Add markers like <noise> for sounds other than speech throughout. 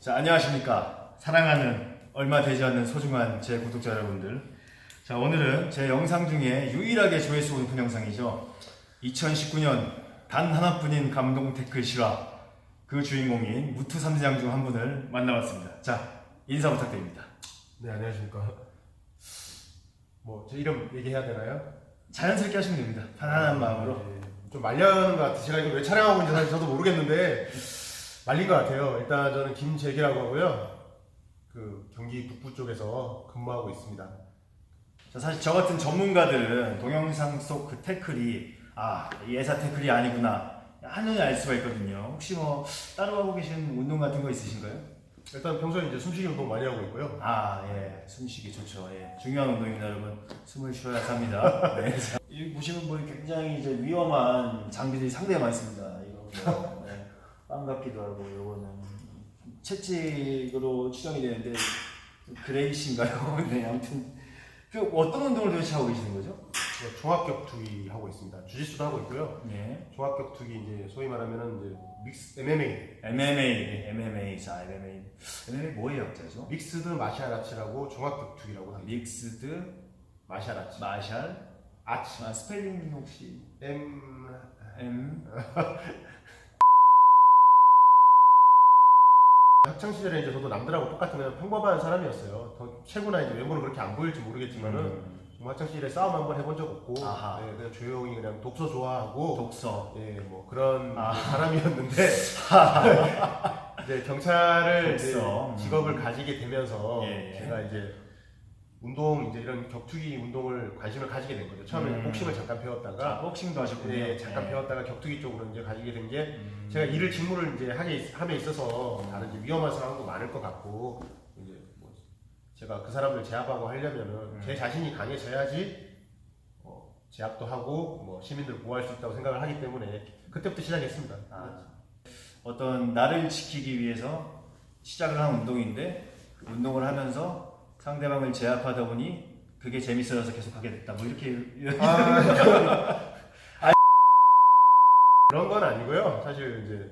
자, 안녕하십니까. 사랑하는 얼마 되지 않는 소중한 제 구독자 여러분들. 자, 오늘은 제 영상 중에 유일하게 조회수 높은 영상이죠. 2019년 단 하나뿐인 감동 댓글 실화. 그 주인공인 무투 3대장 중 한 분을 만나봤습니다. 자, 인사 부탁드립니다. 네 안녕하십니까. 뭐 제 이름 얘기해야 되나요? 자연스럽게 하시면 됩니다. 편안한 마음으로. 네, 좀 말려는 것 같아요. 제가 이거 왜 촬영하고 있는지 사실 저도 모르겠는데 말린 것 같아요. 일단 저는 김재기라고 하고요. 그 경기 북부 쪽에서 근무하고 있습니다. 자, 사실 저 같은 전문가들은 동영상 속 그 태클이 아, 이 예사 태클이 아니구나. 하느냐 알 수가 있거든요. 혹시 뭐 따로 하고 계신 운동 같은 거 있으신가요? 일단 평소에 이제 숨쉬기 운동 많이 하고 있고요. 아, 예. 숨쉬기 좋죠. 예. 중요한 운동입니다, 여러분. 숨을 쉬어야 삽니다. <laughs> 네. 자, 여기 보시면 뭐 굉장히 이제 위험한 장비들이 상당히 많습니다. 이거 뭐, 네. 빵 같기도 하고, 요거는 채찍으로 추정이 되는데, 그레이신가요? <laughs> 네, 아무튼. 그 어떤 운동을 도대체 하고 계시는 거죠? 뭐 종합격투기 하고 있습니다. 주짓수도 하고 있고요. 예. 종합격투기 이제 소위 말하면은 이제 믹스 MMA, MMA, MMA, 자, MMA. MMA 뭐예요, 합자죠? 믹스드 마샬 아츠라고 종합격투기라고 합니다. 믹스드, 마샬 아츠. 마샬, 아츠. 아, 스펠링 혹시? M M, <laughs> 학창 시절에 이제 저도 남들하고 똑같은 그냥 평범한 사람이었어요. 더 최고나 이제 외모는 그렇게 안 보일지 모르겠지만은 음, 정말 학창 시절에 싸움 한 번 해본 적 없고 아하. 네, 그냥 조용히 그냥 독서 좋아하고 독서. 예, 뭐 그런 아. 사람이었는데 <laughs> 이제 경찰을 이제 독서. 음. 직업을 가지게 되면서 예, 예. 제가 이제 운동 이제 이런 격투기 운동을 관심을 가지게 된 거죠. 처음에 음. 복싱을 잠깐 아, 배웠다가 복싱도 하셨군요. 예, 잠깐 예. 배웠다가 격투기 쪽으로 이제 가지게 된 게 음. 제가 일을 직무를 이제 하게 있- 함에 있어서 다른 이제 위험한 상황도 많을 것 같고 이제 뭐 제가 그 사람들 제압하고 하려면은 음. 제 자신이 강해져야지 어, 제압도 하고 뭐 시민들을 보호할 수 있다고 생각을 하기 때문에 그때부터 시작했습니다. 아, 어떤 나를 지키기 위해서 시작을 한 운동인데 운동을 하면서 상대방을 제압하다 보니 그게 재밌어져서 계속 하게 됐다. 뭐 이렇게 아, <laughs> 그런 건 아니고요. 사실 이제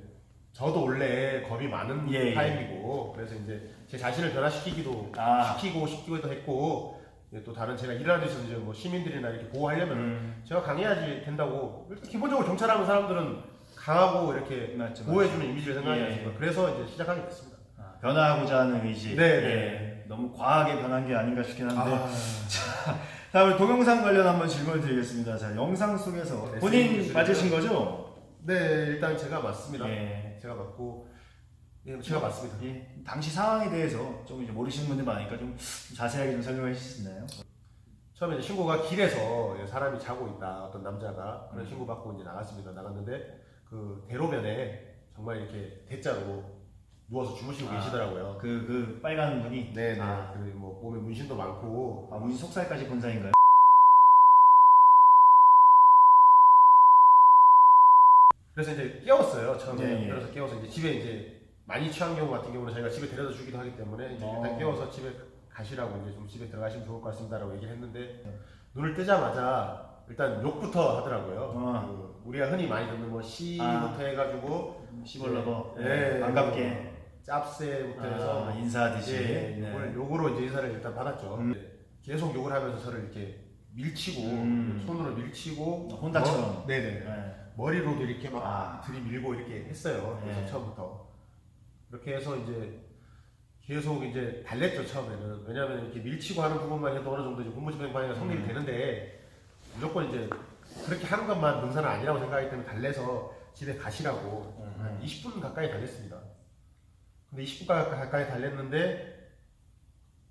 저도 원래 겁이 많은 예, 예. 타입이고 그래서 이제 제 자신을 변화시키기도 아. 시키고 시키기도 했고 이제 또 다른 제가 일하는 데서 이제 뭐 시민들이나 이렇게 보호하려면 음, 제가 강해야지 된다고 일단 기본적으로 경찰하는 사람들은 강하고 이렇게 맞죠. 보호해주는 이미지를 생각하지 예. 않습니까? 그래서 이제 시작하게 됐습니다. 아, 변화하고자 하는 의지. 네, 네. 예, 너무 과하게 변한 게 아닌가 싶긴 한데. 아, <laughs> 자, 우리 동영상 관련 한번 질문을 드리겠습니다. 자, 영상 속에서 네, 본인 네, 맞으신 거죠? 네 일단 제가 맞습니다. 예. 제가 맞고 예, 제가 맞습니다. 예, 당시 상황에 대해서 좀 이제 모르시는 분들 많으니까 좀 자세하게 좀 설명해 주실 수 있나요? 처음에 이제 신고가 길에서 사람이 자고 있다 어떤 남자가 그런 음. 신고 받고 이제 나갔습니다 나갔는데 그 대로변에 정말 이렇게 대자로 누워서 주무시고 아. 계시더라고요 그, 그 빨간 분이 네네 아. 그리고 뭐 몸에 문신도 많고 아, 문신 속살까지 본 사이인가요? 그래서 이제 깨웠어요 처음에 네, 예. 그래서 깨워서 이제 집에 이제 많이 취한 경우 같은 경우는 저희가 집에 데려다 주기도 하기 때문에 이제 일단 어. 깨워서 집에 가시라고 이제 좀 집에 들어가시면 좋을 것 같습니다라고 얘기를 했는데 네. 눈을 뜨자마자 일단 욕부터 하더라고요 어. 그 우리가 흔히 많이 듣는 뭐 씨부터 아. 해가지고 시벌러버 네, 반갑게 짭새부터 해서 아, 인사하듯이 예, 네. 욕을, 욕으로 이제 인사를 일단 받았죠. 음. 네. 계속 욕을 하면서 저를 이렇게 밀치고 음. 손으로 밀치고 혼다처럼. 머- 네네 네. 머리로도 이렇게 막 아. 들이밀고 이렇게 했어요. 그래서 네. 처음부터 그렇게 해서 이제 계속 이제 달랬죠 처음에는 왜냐하면 이렇게 밀치고 하는 부분만 해도 어느 정도 이제 공무집행 방해가 성립이 음. 되는데 무조건 이제 그렇게 하는 것만 능사는 아니라고 생각하기 때문에 달래서 집에 가시라고 음. 한 20분 가까이 달랬습니다. 근데 20분 가까이 달랬는데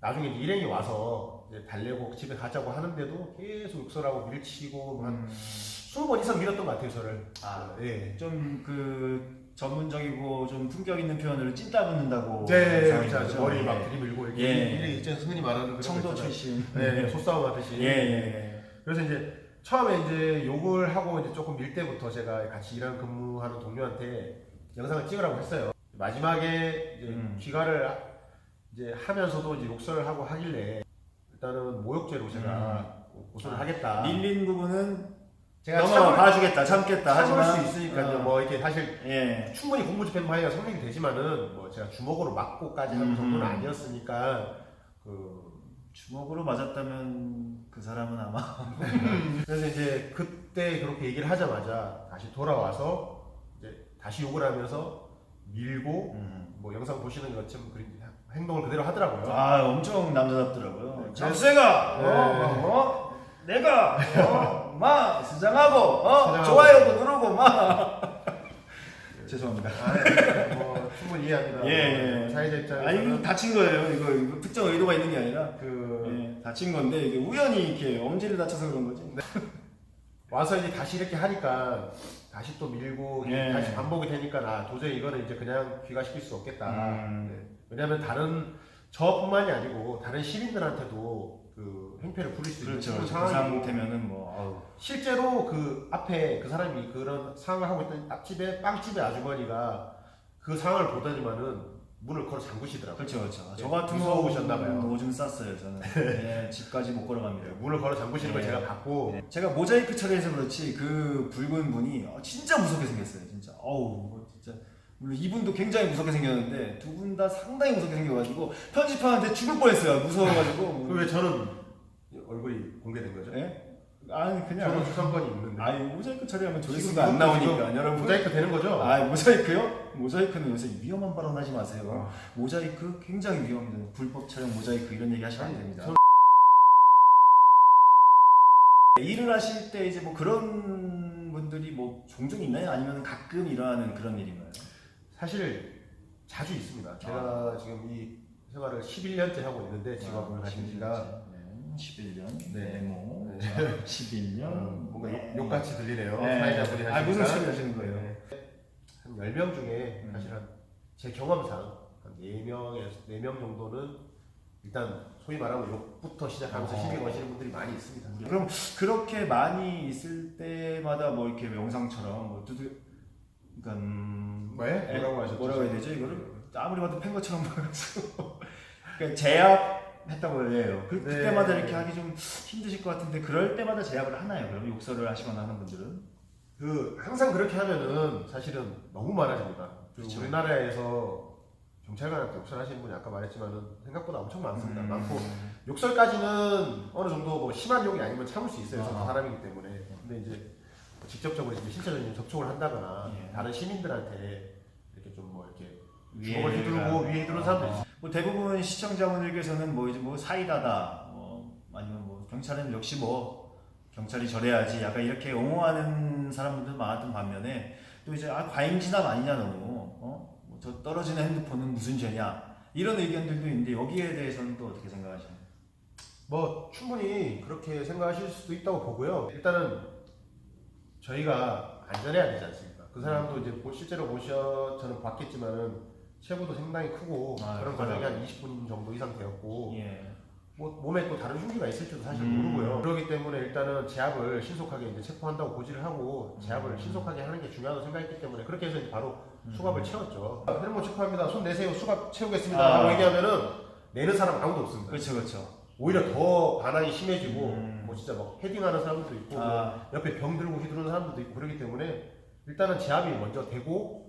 나중에 일행이 와서 이제 달래고 집에 가자고 하는데도 계속 욕설하고 밀치고 한 음, 20번 이상 밀었던 것 같아요 저를. 아. 예. 좀 그 전문적이고 좀 품격 있는 표현으로 찐따 붙는다고 네, 상황인 그렇죠. 거죠? 머리 예. 막 들이밀고 이렇게 예. 이제 흔히 말하는 그런 청도 거 있잖아요. 출신 네, <laughs> 소싸움 하듯이. 예, 예, 그래서 이제 처음에 이제 욕을 하고 이제 조금 밀 때부터 제가 같이 일하는 근무하는 동료한테 영상을 찍으라고 했어요. 마지막에 이제 음. 귀가를 하- 이제 하면서도 이제 욕설을 하고 하길래 일단은 모욕죄로 제가 고소를 음. 아, 하겠다. 밀린 부분은 제가 넘어 참을, 봐주겠다, 참겠다 참을 하지만 수 있으니까요. 어, 뭐 이렇게 사실 예. 충분히 공무 집행 방해가 성립이 되지만은 뭐 제가 주먹으로 맞고까지 하는 음. 정도는 아니었으니까 그 주먹으로 맞았다면 그 사람은 아마 <laughs> 그래서 이제 그때 그렇게 얘기를 하자마자 다시 돌아와서 이제 다시 욕을 하면서 밀고 음. 뭐 영상 보시는 것처럼 그런 행동을 그대로 하더라고요. 아 엄청 남자답더라고요. 네, 잡새가 네. 어, 어, 내가 어, 막 수장하고 어, 수장하고. 좋아요도 누르고 막 죄송합니다. 아, 뭐 충분히 이해합니다. 예, 예. 사회자 아 입장에서는 이거 다친 거예요. 이거, 이거 특정 의도가 있는 게 아니라 그 예, 다친 건데 이게 우연히 이렇게 엄지를 다쳐서 그런 거지. 와서 이제 다시 이렇게 하니까 다시 또 밀고 예. 다시 반복이 되니까 나 도저히 이거는 이제 그냥 귀가시킬 수 없겠다. 음. 네. 왜냐하면 다른 저뿐만이 아니고 다른 시민들한테도 그 행패를 부릴 수 있는 그렇죠. 그런 그 상황이고 상태면은 뭐 아우. 실제로 그 앞에 그 사람이 그런 상황을 하고 있던 앞집에 빵집의 아주머니가 그 상황을 보더니만은 문을 걸어 잠그시더라고요. 그렇죠, 그렇죠. 네, 저 같은 무서우셨나 봐요. 거 오줌 쌌어요 저는. 예, 집까지 못 걸어갑니다. 네, 문을 걸어 잠그시는 걸 네. 제가 봤고 네. 제가 모자이크 처리해서 그렇지 그 붉은 분이 어, 진짜 무섭게 생겼어요 진짜 어우 뭐 진짜 물론 이분도 굉장히 무섭게 생겼는데 두 분 다 상당히 무섭게 생겨가지고 편집하는데 죽을 뻔했어요 무서워가지고 <laughs> 그왜 저는 얼굴이 공개된 거죠? 예? 아니 그냥 저는 주상권이 있는데 아니 모자이크 처리하면 조회수가 안 나오니까 여러분 모자이크 되는 거죠? 아 모자이크요? 모자이크는 요새 위험한 발언하지 마세요 아. 모자이크 굉장히 위험합니다 불법 촬영 모자이크 이런 얘기 하시면 안 됩니다 저- 일을 하실 때 이제 뭐 그런 분들이 뭐 종종 있나요? 아니면 가끔 일어나는 그런 일인가요? 사실 자주 있습니다. 제가 지금 이 생활을 11년째 하고 있는데 직업을 가진 지가 네, 11년 네. 네모 네. 자, 11년 어, 뭔가 네. 욕, 욕같이 들리네요. 네. 사회자분이 아 하시니까. 무슨 소리 하시는 거예요? 네. 한 10명 중에 음. 사실 한 제 경험상 한 4명에서 4명 정도는 일단 소위 말하면 욕부터 시작하면서 어. 시비 거시는 분들이 많이 있습니다. 그럼 그렇게 많이 있을 때마다 뭐 이렇게 영상처럼 뭐 두두 그러니까 음, 왜? 에, 뭐라고 하셨죠? 뭐라고 해야 되죠 이거를 아무리 봐도 팬 것처럼 <laughs> 보여가지고 그러니까 제압 했다고 해요. 그, 네. 그때마다 이렇게 하기 좀 힘드실 것 같은데 그럴 때마다 제압을 하나요? 그럼 욕설을 하시거나 하는 분들은 그 항상 그렇게 하면은 사실은 너무 많아집니다. 그 그렇죠. 우리나라에서 경찰관한테 욕설하시는 분이 아까 말했지만은 생각보다 엄청 많습니다. 음. 많고 욕설까지는 어느 정도 뭐 심한 욕이 아니면 참을 수 있어요. 저도 아. 사람이기 때문에. 근데 이제 뭐 직접적으로 이제 실제적인 접촉을 한다거나 예. 다른 시민들한테 이렇게 좀 뭐 이렇게 주먹을 휘두르고 위에 휘두르는 사람들 있어요. 뭐 대부분 시청자분들께서는 뭐 이제 뭐 사이다다 뭐 아니면 뭐 경찰은 역시 뭐 경찰이 저래야지 약간 이렇게 옹호하는 사람들도 많았던 반면에 또 이제 아 과잉 진압 아니냐 너무 어? 뭐 저 떨어지는 핸드폰은 무슨 죄냐 이런 의견들도 있는데 여기에 대해서는 또 어떻게 생각하시나요? 뭐 충분히 그렇게 생각하실 수도 있다고 보고요. 일단은 저희가 안전해야 되지 않습니까? 그 사람도 이제 보- 실제로 보셔 저는 봤겠지만은 체구도 상당히 크고 아, 그런 그래요? 과정이 한 20분 정도 이상 되었고 예. 뭐 몸에 또 다른 흉기가 있을지도 사실 음. 모르고요. 그렇기 때문에 일단은 제압을 신속하게 이제 체포한다고 고지를 하고 제압을 음. 신속하게 하는 게 중요하다고 생각했기 때문에 그렇게 해서 이제 바로 음. 수갑을 채웠죠. 핸드폰 체포합니다. 손 내세요. 수갑 채우겠습니다. 아. 라고 얘기하면은 내는 사람 아무도 없습니다. 그렇죠 그렇죠. 오히려 더 반항이 심해지고 음. 뭐 진짜 막 헤딩하는 사람들도 있고 뭐 아, 옆에 병 들고 휘두르는 사람들도 있고 그러기 때문에 일단은 제압이 먼저 되고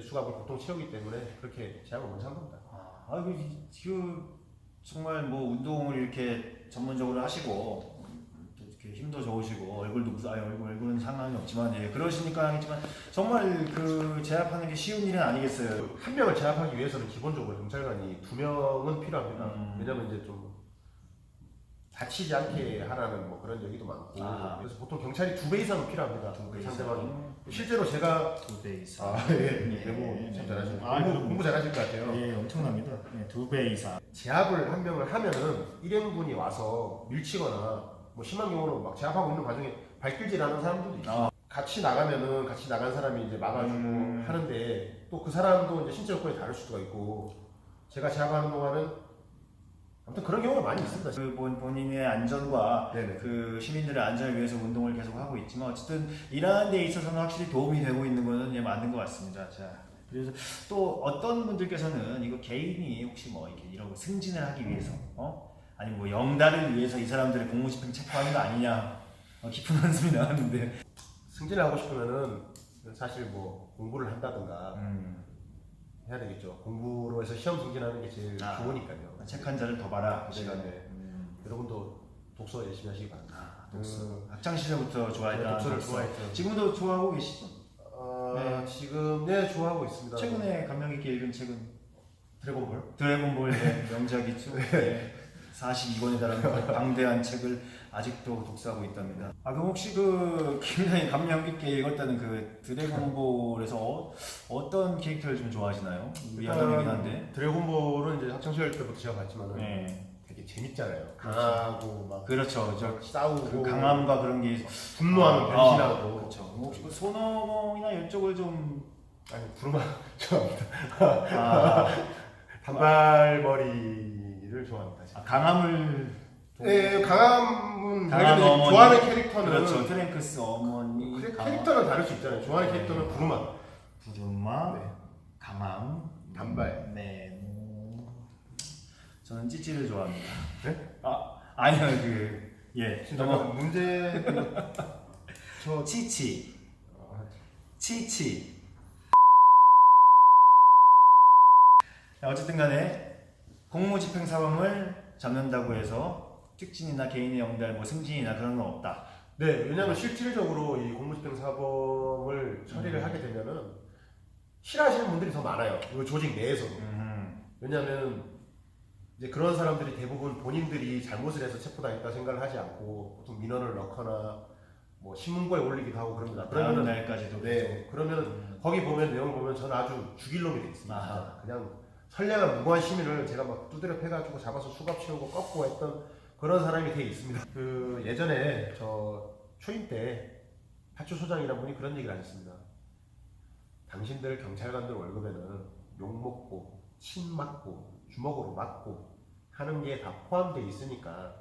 수갑을 보통 채우기 때문에 그렇게 제압을 먼저 한 겁니다. 아, 이- 그 정말 뭐 운동을 이렇게 전문적으로 하시고 또 이렇게 힘도 좋으시고 얼굴도 무슨 아니 얼굴 얼굴은 상관이 없지만 예 그러시니까 하겠지만 정말 그 제압하는 게 쉬운 일은 아니겠어요. 한 명을 제압하기 위해서는 기본적으로 경찰관이 두 명은 필요합니다. 음. 왜냐면 이제 좀 다치지 않게 하라는 뭐 그런 얘기도 많고 아. 그래서 보통 경찰이 두 배 이상은 필요합니다. 두배 상대방이. 실제로 제가 두 배 이상. 아, 예. 예. 공부 참 잘하시네요. 아, 공부, 그럼. 공부 잘하실 것 같아요. 예, 엄청납니다. 예, 두배 이상. 제압을 한 명을 하면은 일행분이 와서 밀치거나 뭐 심한 경우는 막 제압하고 있는 과정에 발길질하는 사람들도 있어요. 아. 같이 나가면은 같이 나간 사람이 이제 막아주고 음. 하는데 또 그 사람도 이제 신체 여건이 다를 수가 있고 제가 제압하는 동안은 아무튼 그런 경우가 많이 있습니다. 그 본- 본인의 안전과 네네. 그 시민들의 안전을 위해서 운동을 계속 하고 있지만 어쨌든 일하는 데 있어서는 확실히 도움이 되고 있는 거는 예, 맞는 것 같습니다. 자, 그래서 또 어떤 분들께서는 이거 개인이 혹시 뭐 이렇게 이런 거 승진을 하기 위해서, 어? 아니면 뭐 영달을 위해서 이 사람들의 공무집행 체포하는 거 아니냐? 어, 깊은 <laughs> 한숨이 나왔는데 승진하고 싶으면은 사실 뭐 공부를 한다든가 음, 해야 되겠죠. 공부로 해서 시험 승진하는 게 제일 아. 좋으니까요. 책한 자를 더 봐라 그 네, 시간에. 네. 음. 여러분도 독서 열심히 하시기 바랍니다. 아, 독서. 음. 학창 시절부터 좋아했던 네, 독서를 독서. 좋아했죠. 지금도 좋아하고 계시죠? 어, 네. 지금 네 좋아하고 있습니다. 최근에 감명 깊게 읽은 책은 드래곤볼. 드래곤볼 의 명작이죠. <laughs> 네. 42권에 달하는 방대한 책을 아직도 독서하고 있답니다. 아 그럼 혹시 그 굉장히 감명 깊게 읽었다는 그 드래곤볼에서 어, 어떤 캐릭터를 좀 좋아하시나요? 우리 아담이긴 한데. 드래곤볼은 이제 학창 시절 때부터 봤지만은 네. 되게 재밌잖아요. 강하고 막 그렇죠. 저 싸우고 그 강함과 그런 게 분노하면 아, 변신하고 그렇죠. 뭐 혹시 그 손오공이나 이쪽을 좀 아니 부르마 좋아합니다. 아, <laughs> 단발머리를 좋아합니다. 아, 강함을 네, 강함은 강한 어머니. 좋아하는 캐릭터는 그렇죠. 트랭크스 어머니. 캐릭터는 다를 수 있잖아요. 좋아하는 네. 캐릭터는 부르마, 부르마, 네. 강함, 단발. 네. 음, 저는 찌찌를 좋아합니다. 네? 아 아니요 그 예. 너무 문제 저 <laughs> 치치 어, 치치. 자, 어쨌든 간에 공무집행 사범을 잡는다고 해서 특진이나 개인의 영달, 뭐 승진이나 그런 건 없다. 네, 왜냐하면 실질적으로 이 공무집행 사범을 처리를 음. 하게 되면은 싫어하시는 분들이 더 많아요. 이 조직 내에서도. 음, 왜냐하면 이제 그런 사람들이 대부분 본인들이 잘못을 해서 체포당했다 생각을 하지 않고 보통 민원을 넣거나 뭐 신문고에 올리기도 하고 그럽니다. 다음 그러면은 날까지도 네, 그러면 음. 거기 보면 내용 보면 저는 아주 죽일 놈이 돼 있습니다. 아하. 그냥 선량한 무고한 시민을 제가 막 두드려 패가지고 잡아서 수갑 채우고 꺾고 했던 그런 사람이 돼 있습니다. 그 예전에 저 초임 때 파출소장이라는 분이 그런 얘기를 하셨습니다. 당신들 경찰관들 월급에는 욕 먹고 침 맞고 주먹으로 맞고 하는 게 다 포함되어 있으니까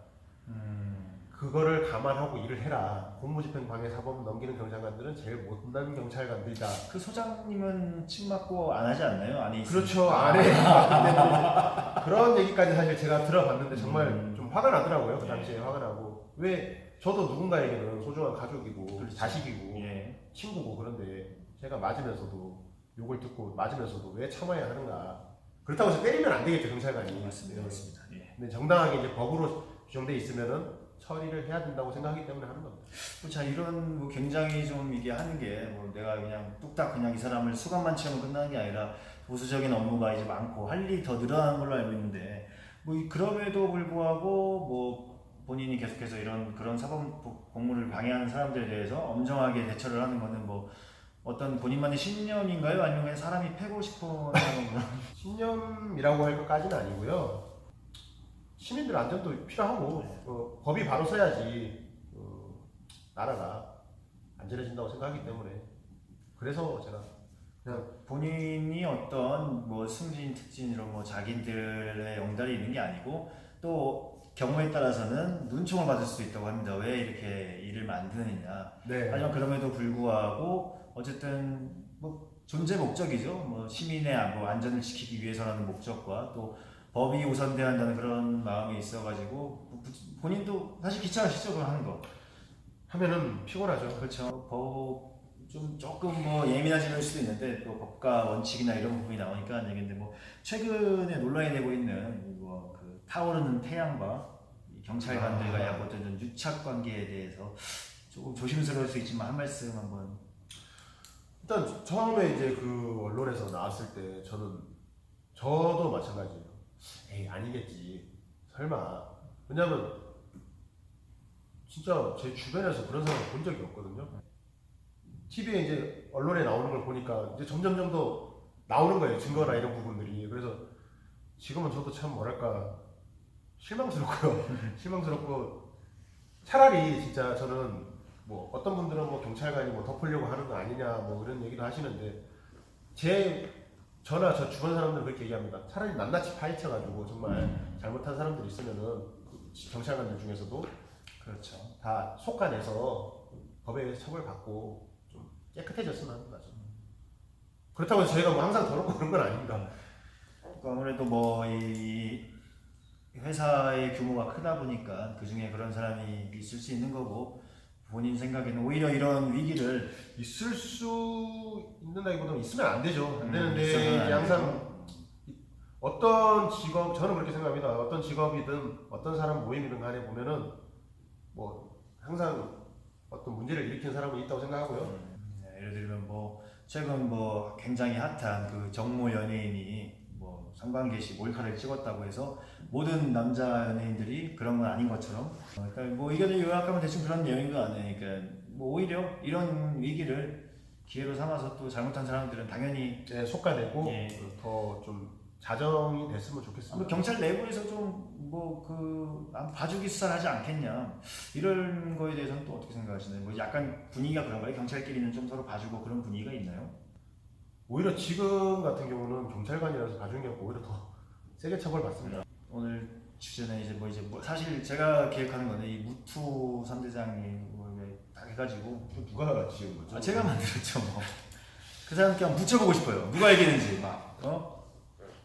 음, 그거를 감안하고 일을 해라. 공무집행 방해 사범 넘기는 경찰관들은 제일 못난 경찰관들이다. 그 소장님은 침 맞고 안 하지 않나요? 안에 있으면? 그렇죠. 안에 때문에 그런 얘기까지 사실 제가 들어봤는데 정말 음. 좀 화가 나더라고요. 그 예. 당시에 화가 나고 왜 저도 누군가에게는 소중한 가족이고 그렇죠. 자식이고 예. 친구고 그런데 제가 맞으면서도 욕을 듣고 맞으면서도 왜 참아야 하는가? 그렇다고 해서 때리면 안 되겠죠 경찰관이. 맞습니다. 네. 맞습니다. 예. 근데 정당하게 이제 법으로 규정돼 있으면은 처리를 해야 된다고 생각하기 때문에 하는 겁니다. 자 이런 뭐 굉장히 좀 이게 하는 게 뭐 내가 그냥 뚝딱 그냥 이 사람을 수감만 채우면 끝나는 게 아니라 보수적인 업무가 이제 많고 할 일이 더 늘어나는 걸로 알고 있는데 뭐 이- 그럼에도 불구하고 뭐 본인이 계속해서 이런 그런 사법 공무를 방해하는 사람들에 대해서 엄정하게 대처를 하는 거는 뭐 어떤 본인만의 신념인가요? 아니면 그냥 사람이 패고 싶어 하는 <laughs> 그런 신념이라고 할 것까지는 아니고요. 시민들 안전도 필요하고 어, 법이 바로 서야지 어, 나라가 안전해진다고 생각하기 때문에 그래서 제가 그냥 본인이 어떤 뭐 승진, 특진 이런 뭐 자기들의 영달이 있는 게 아니고 또 경우에 따라서는 눈총을 받을 수도 있다고 합니다. 왜 이렇게 일을 만드느냐. 네 하지만 그럼에도 불구하고 어쨌든 뭐 존재 목적이죠. 뭐 시민의 안- 뭐 안전을 지키기 위해서라는 목적과 또 법이 우선돼야 한다는 그런 마음이 있어가지고 본인도 사실 귀찮으시죠 그걸 하는 거. 하면은 피곤하죠. 그렇죠. 법 좀 조금 뭐 예민해질 수도 있는데 또 법과 원칙이나 이런 부분이 나오니까 하는 얘기인데 뭐 최근에 논란이 되고 있는 뭐그 타오르는 태양과 이 경찰관들과의 아. 어떤 유착 관계에 대해서 조금 조심스러울 수 있지만 한 말씀 한번. 일단 처음에 이제 그 언론에서 나왔을 때 저는 저도 마찬가지예요. 에이 아니겠지. 설마. 왜냐면 진짜 제 주변에서 그런 사람 본 적이 없거든요. TV에 이제 언론에 나오는 걸 보니까 이제 점점점 더 나오는 거예요. 증거나 이런 부분들이. 그래서 지금은 저도 참 뭐랄까 실망스럽고요. <laughs> 실망스럽고 차라리 진짜 저는 뭐 어떤 분들은 뭐 경찰관이 뭐 덮으려고 하는 거 아니냐 뭐 이런 얘기도 하시는데 제 저나 저 주변 사람들은 그렇게 얘기합니다. 차라리 낱낱이 파헤쳐가지고 정말 잘못한 사람들 있으면은 그 경찰관들 중에서도 그렇죠. 다 속아내서 법에 처벌받고 좀 깨끗해졌으면 합니다. 저는. 그렇다고 해서 저희가 뭐 항상 더럽고 그런 건 아닙니다. 그러니까 아무래도 뭐 이 회사의 규모가 크다 보니까 그 중에 그런 사람이 있을 수 있는 거고 본인 생각에는 오히려 이런 위기를 있을 수 있는다기보다는 있으면 안 되죠. 안 음, 되는데 있으면 안 이제 항상 어떤 직업 저는 그렇게 생각합니다. 어떤 직업이든 어떤 사람 모임이든 간에 보면은 뭐 항상 어떤 문제를 일으키는 사람은 있다고 생각하고요. 음, 네, 예를 들면 뭐 최근 뭐 굉장히 핫한 그 정모 연예인이 뭐 성관계시 몰카를 찍었다고 해서 모든 남자 연예인들이 그런 건 아닌 것처럼 어, 그러니까 뭐 이거는 요약하면 대충 그런 내용인 거 아니에요. 그러니까 뭐 오히려 이런 위기를 기회로 삼아서 또 잘못한 사람들은 당연히 네, 속가내고 예. 더좀 자정이 됐으면 뭐 좋겠습니다. 경찰 내부에서 좀 뭐그 봐주기 수사를 하지 않겠냐 이런 거에 대해서는 또 어떻게 생각하시나요? 뭐 약간 분위기가 그런가요? 경찰끼리는 좀 서로 봐주고 그런 분위기가 있나요? 오히려 지금 같은 경우는 경찰관이라서 없고 오히려 더 세게 처벌받습니다. 오늘 주제는 이제 뭐 이제 뭐 사실 제가 기획하는 거는 이 무투 3대장님 뭐딱 해가지고 누가 지은 거죠? 아, 제가 만들었죠 뭐. 그 사람께 한번 붙여보고 싶어요. 누가 이기는지 막 어?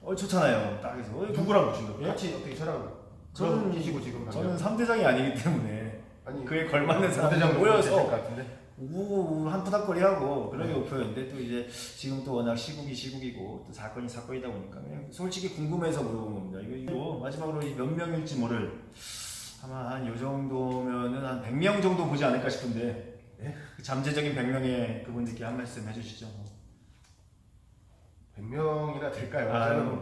어 좋잖아요. 딱 해서 어, 누구랑 붙인 거예요? 예? 같이 어떻게 저랑 저는- 저는 끼시고 지금 저는 3대장이 아니기 때문에 아니 그에 걸맞는 부대장 모여서 것 같은데 우우 한 푸닥거리하고 그런 게 네. 목표였는데 또 이제 지금 또 워낙 시국이 시국이고 또 사건이 사건이다 보니까 그냥 솔직히 궁금해서 물어본 겁니다. 이거, 이거 마지막으로 이몇 명일지 모를 아마 한 요 정도면은 한 100명 정도 보지 않을까 싶은데 네? 그 잠재적인 100명의 그분들께 한 말씀 해주시죠. 100명이나 될까요? 아, 저는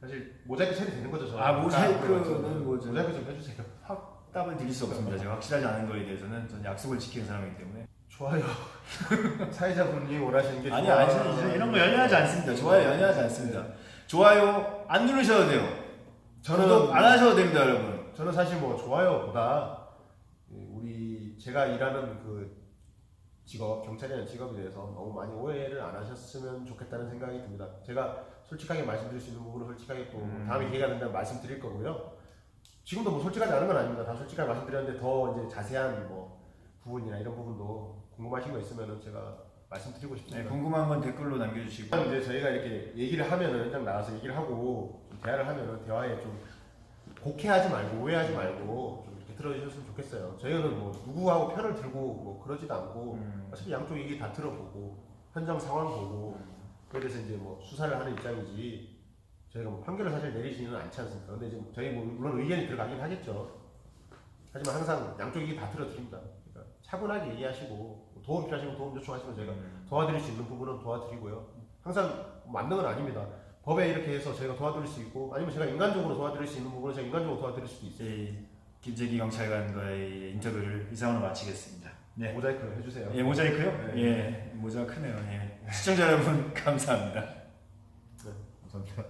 사실 모자이크 처리되는 거죠. 저는. 아, 모자이크는 아, 그렇죠. 뭐죠? 모자이크 좀 해주세요. 확답을 드릴 수 없습니다. 제가 확실하지 않은 거에 대해서는 저는 약속을 지키는 사람이기 때문에 좋아요. <laughs> 사회자분이 원하시는 게 아니 좋아. 아니 저는 이런 거 연연하지 않습니다. 좋아요 연연하지 않습니다. 좋아요 안 누르셔도 돼요. 저는 구독 안 하셔도 됩니다, 여러분. 저는 사실 뭐 좋아요보다 우리 제가 일하는 그 직업 경찰이라는 직업에 대해서 너무 많이 오해를 안 하셨으면 좋겠다는 생각이 듭니다. 제가 솔직하게 말씀드릴 수 있는 부분은 솔직하게 또 음. 다음에 기회가 된다면 말씀드릴 거고요. 지금도 뭐 솔직하지 않은 건 아닙니다. 다 솔직하게 말씀드렸는데 더 이제 자세한 뭐 부분이나 이런 부분도 궁금하신 거 있으면은 제가 말씀드리고 네, 싶습니다. 궁금한 건 댓글로 남겨주시고. 이제 저희가 이렇게 얘기를 하면은 현장 나가서 얘기를 하고 좀 대화를 하면은 대화에 좀 곡해하지 말고 오해하지 말고 좀 이렇게 들어주셨으면 좋겠어요. 저희는 뭐 누구하고 편을 들고 뭐 그러지도 않고 음. 어차피 양쪽 얘기 다 들어보고 현장 상황 보고 그에 대해서 이제 뭐 수사를 하는 입장이지 저희가 뭐 판결을 사실 내리지는 않지 않습니까? 근데 이제 저희 뭐 물론 의견이 들어가긴 하겠죠. 하지만 항상 양쪽 얘기 다 들어드립니다. 차분하게 얘기하시고 뭐 도움 필요하시면 도움 요청하시면 저희가 음. 도와드릴 수 있는 부분은 도와드리고요. 항상 맞는 건 아닙니다. 법에 이렇게 해서 저희가 도와드릴 수 있고 아니면 제가 인간적으로 도와드릴 수 있는 부분은 제가 인간적으로 도와드릴 수도 있어요. 이 김재기 경찰관과의 인터뷰를 이상으로 마치겠습니다. 네. 모자이크 해주세요. 예, 모자이크요? 네. 예, 모자가 크네요. 예. 시청자 여러분 <laughs> 감사합니다. 감사합니다.